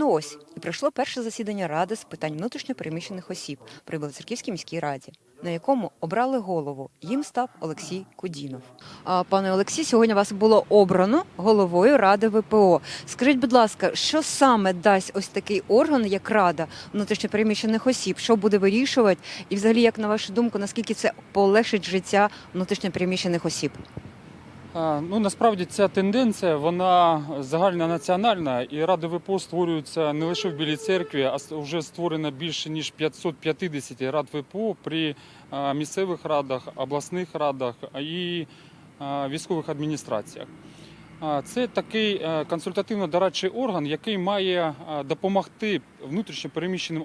Ну ось і пройшло перше засідання ради з питань внутрішньопереміщених осіб при Білоцерківській міській раді, на якому обрали голову. Їм став Олексій Кудінов. А, пане Олексій, сьогодні вас було обрано головою ради ВПО. Скажіть, будь ласка, що саме дасть ось такий орган, як Рада внутрішньопереміщених осіб? Що буде вирішувати? І, взагалі, як на вашу думку, наскільки це полегшить життя внутрішньопереміщених осіб? Ну насправді ця тенденція вона загальнонаціональна, і ради ВПО створюються не лише в Білій церкві, а вже створено більше ніж 550 рад ВПО при місцевих радах, обласних радах і військових адміністраціях. Це такий е, консультативно-дорадчий орган, який має е, допомогти внутрішньо переміщеним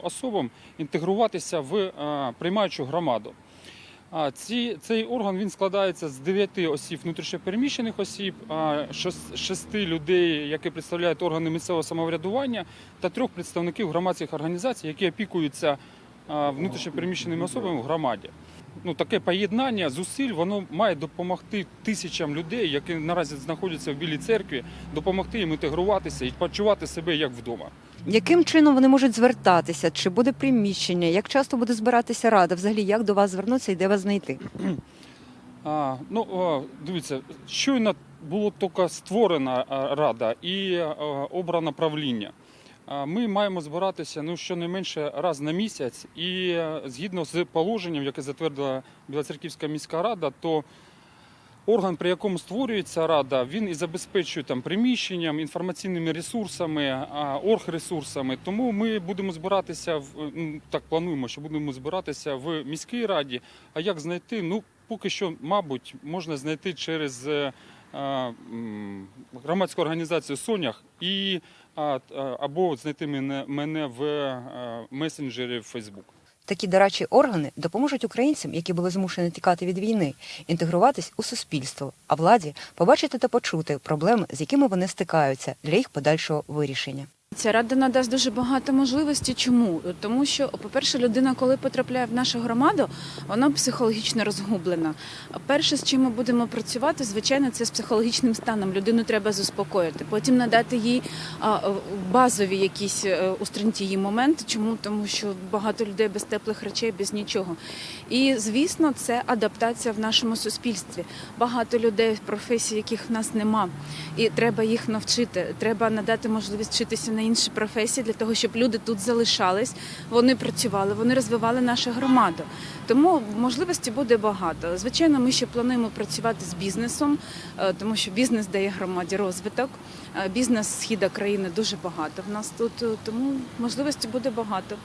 інтегруватися в е, приймаючу громаду. А ці, цей орган він складається з 9 осіб внутрішньопереміщених осіб, а, шес- шести людей, які представляють органи місцевого самоврядування, та трьох представників громадських організацій, які опікуються внутрішньопереміщеними особами в громаді. Ну, таке поєднання зусиль воно має допомогти тисячам людей, які наразі знаходяться в Білій церкві, допомогти їм інтегруватися і почувати себе як вдома. Яким чином вони можуть звертатися? Чи буде приміщення? Як часто буде збиратися рада? Взагалі, як до вас звернутися і де вас знайти? А, ну, дивіться, щойно було тільки створена рада і обрано правління. Ми маємо збиратися ну, щонайменше раз на місяць, і е, згідно з положенням, яке затвердила Білоцерківська міська рада, то орган, при якому створюється рада, він і забезпечує там приміщенням, інформаційними ресурсами, оргресурсами. Тому ми будемо збиратися в ну, так плануємо, що будемо збиратися в міській раді. А як знайти? Ну поки що, мабуть, можна знайти через е, е, громадську організацію Сонях і або знайти мене, мене в месенджері месенджері Facebook. Такі дарачі органи допоможуть українцям, які були змушені тікати від війни, інтегруватись у суспільство, а владі побачити та почути проблеми, з якими вони стикаються для їх подальшого вирішення. Ця рада надасть дуже багато можливостей. Чому? Тому що, по-перше, людина, коли потрапляє в нашу громаду, вона психологічно розгублена. Перше, з чим ми будемо працювати, звичайно, це з психологічним станом. Людину треба заспокоїти. Потім надати їй базові якісь е, устранті її моменти. Чому? Тому що багато людей без теплих речей, без нічого. І звісно, це адаптація в нашому суспільстві. Багато людей, професій, яких в нас нема, і треба їх навчити. Треба надати можливість вчитися на інші професії для того, щоб люди тут залишались, вони працювали, вони розвивали нашу громаду. Тому можливості буде багато. Звичайно, ми ще плануємо працювати з бізнесом, е, тому що бізнес дає громаді розвиток. Е, Бізнес східа країни дуже багато в нас тут, е, тому можливості буде багато.